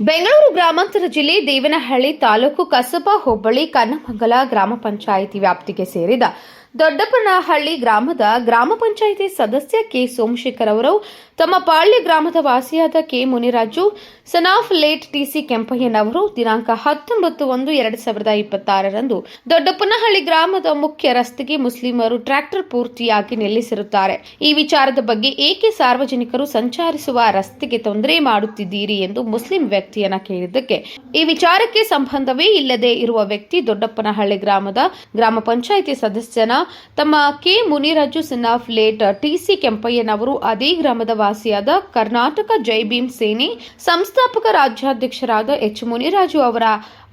ಬೆಂಗಳೂರು ಗ್ರಾಮಾಂತರ ಜಿಲ್ಲೆ ದೇವನಹಳ್ಳಿ ತಾಲೂಕು ಕಸಬಾ ಹೋಬಳಿ ಕನ್ನಮಂಗಲ ಗ್ರಾಮ ಪಂಚಾಯಿತಿ ವ್ಯಾಪ್ತಿಗೆ ಸೇರಿದ ದೊಡ್ಡಪ್ಪನಹಳ್ಳಿ ಗ್ರಾಮದ ಗ್ರಾಮ ಪಂಚಾಯಿತಿ ಸದಸ್ಯ ಕೆ ಸೋಮಶೇಖರ್ ಅವರು ತಮ್ಮ ಪಾಳ್ಯ ಗ್ರಾಮದ ವಾಸಿಯಾದ K Muniraju son of late TC ಕೆಂಪಯ್ಯನವರು ದಿನಾಂಕ ಹತ್ತೊಂಬತ್ತು ಒಂದು ಎರಡು ಸಾವಿರದ ಇಪ್ಪತ್ತಾರರಂದು ದೊಡ್ಡಪ್ಪನಹಳ್ಳಿ ಗ್ರಾಮದ ಮುಖ್ಯ ರಸ್ತೆಗೆ ಮುಸ್ಲಿಮರು ಟ್ರ್ಯಾಕ್ಟರ್ ಪೂರ್ತಿಯಾಗಿ ನಿಲ್ಲಿಸಿರುತ್ತಾರೆ. ಈ ವಿಚಾರದ ಬಗ್ಗೆ ಏಕೆ ಸಾರ್ವಜನಿಕರು ಸಂಚರಿಸುವ ರಸ್ತೆಗೆ ತೊಂದರೆ ಮಾಡುತ್ತಿದ್ದೀರಿ ಎಂದು ಮುಸ್ಲಿಂ ವ್ಯಕ್ತಿಯನ್ನ ಕೇಳಿದ್ದಕ್ಕೆ. ಈ ವಿಚಾರಕ್ಕೆ ಸಂಬಂಧವೇ ಇಲ್ಲದೆ ಇರುವ ವ್ಯಕ್ತಿ ದೊಡ್ಡಪ್ಪನಹಳ್ಳಿ ಗ್ರಾಮದ ಗ್ರಾಮ ಪಂಚಾಯಿತಿ ಸದಸ್ಯನ ತಮ್ಮ K. Muniraju son of late TC ಕೆಂಪಯ್ಯನವರು ಅದೇ ಗ್ರಾಮದ ವಾಸಿಯಾದ ಕರ್ನಾಟಕ ಜೈ ಭೀಮ್ ಸೇನೆ ಸಂಸ್ಥಾಪಕ ರಾಜ್ಯಾಧ್ಯಕ್ಷರಾದ ಎಚ್. ಮುನಿರಾಜು ಅವರ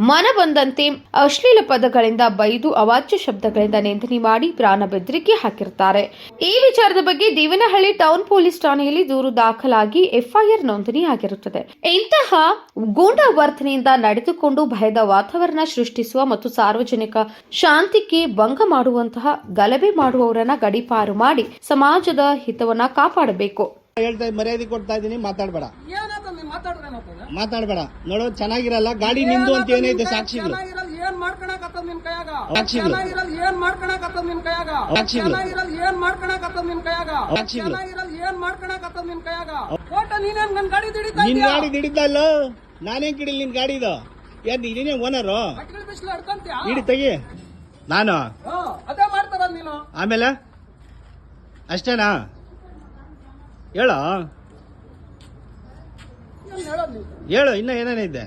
ಮನ ಬಂದಂತೆ ಅಶ್ಲೀಲ ಪದಗಳಿಂದ ಬೈದು ಅವಾಚ್ಯ ಶಬ್ದಗಳಿಂದ ನಿಂದನೆ ಮಾಡಿ ಪ್ರಾಣ ಬೆದರಿಕೆ ಹಾಕಿರ್ತಾರೆ ಈ ವಿಚಾರದ ಬಗ್ಗೆ ದೇವನಹಳ್ಳಿ ಟೌನ್ ಪೊಲೀಸ್ ಠಾಣೆಯಲ್ಲಿ ದೂರು ದಾಖಲಾಗಿ ಎಫ್ಐಆರ್ ನೋಂದಣಿಯಾಗಿರುತ್ತದೆ. ಇಂತಹ ಗೂಂಡಾ ವರ್ತನೆಯಿಂದ ನಡೆದುಕೊಂಡು ಭಯದ ವಾತಾವರಣ ಸೃಷ್ಟಿಸುವ ಮತ್ತು ಸಾರ್ವಜನಿಕ ಶಾಂತಿಗೆ ಭಂಗ ಮಾಡುವಂತಹ ಗಲಭೆ ಮಾಡುವವರನ್ನ ಗಡಿಪಾರು ಮಾಡಿ ಸಮಾಜದ ಹಿತವನ್ನ ಕಾಪಾಡಬೇಕು. ಹೇಳ್ತಾ ಮರ್ಯಾದೆ ಕೊಡ್ತಾ ಇದೀನಿ ಮಾತಾಡ್ಬೇಡ. ಮಾತಾಡಬೇಡ ನೀನ್ ಮಾತಾಡ್ರೇನಾಗ್ತದೆ ಮಾತಾಡ್ಬೇಡ. ನೋಡು ಚೆನ್ನಾಗಿರಲ್ಲ ಗಾಡಿ ನಿಂದು ಅಂತ ಏನೈತೆ ಸಾಕ್ಷಿಗಳು. ಚೆನ್ನಾಗಿರಲ್ಲ ಏನ್ ಮಾಡ್ಕೊಳಕತ್ತದ ನಿನ್ ಕೈಯಾಗ? ಸಾಕ್ಷಿಗಳು. ಚೆನ್ನಾಗಿರಲ್ಲ ಏನ್ ಮಾಡ್ಕೊಳಕತ್ತದ ನಿನ್ ಕೈಯಾಗ? ಸಾಕ್ಷಿಗಳು. ಚೆನ್ನಾಗಿರಲ್ಲ ಏನ್ ಮಾಡ್ಕೊಳಕತ್ತದ ನಿನ್ ಕೈಯಾಗ? ಸಾಕ್ಷಿಗಳು. ಚೆನ್ನಾಗಿರಲ್ಲ ಏನ್ ಮಾಡ್ಕೊಳಕತ್ತದ ನಿನ್ ಕೈಯಾಗ? ಫೋಟೋ ನೀನೇನ್ ನನ್ ಗಾಡಿ ದಿಡಿತಾ ನಿನ್ ಗಾಡಿ ಹಿಡಿದಲ್ಲ ನಾನೇನ್ ಕಿಡಿಲ್ ನಿನ್ ಗಾಡಿ ಇದು ಏನ್ ನೀನೇ ಓನರು ಅಟ್ಗಳು ಬಿಸಿಲು ಹಿಡ್ಕಂತ್ಯಾ ಹಿಡಿ ತೆಗಿ. ನಾನು? ಅದೇ ಮಾಡ್ತಾರ ನೀನು. ಆಮೇಲೆ? ಅಷ್ಟೇನಾ? ಹೇಳೋ? ಹೇಳು ಇನ್ನ ಏನೇನೈತೆ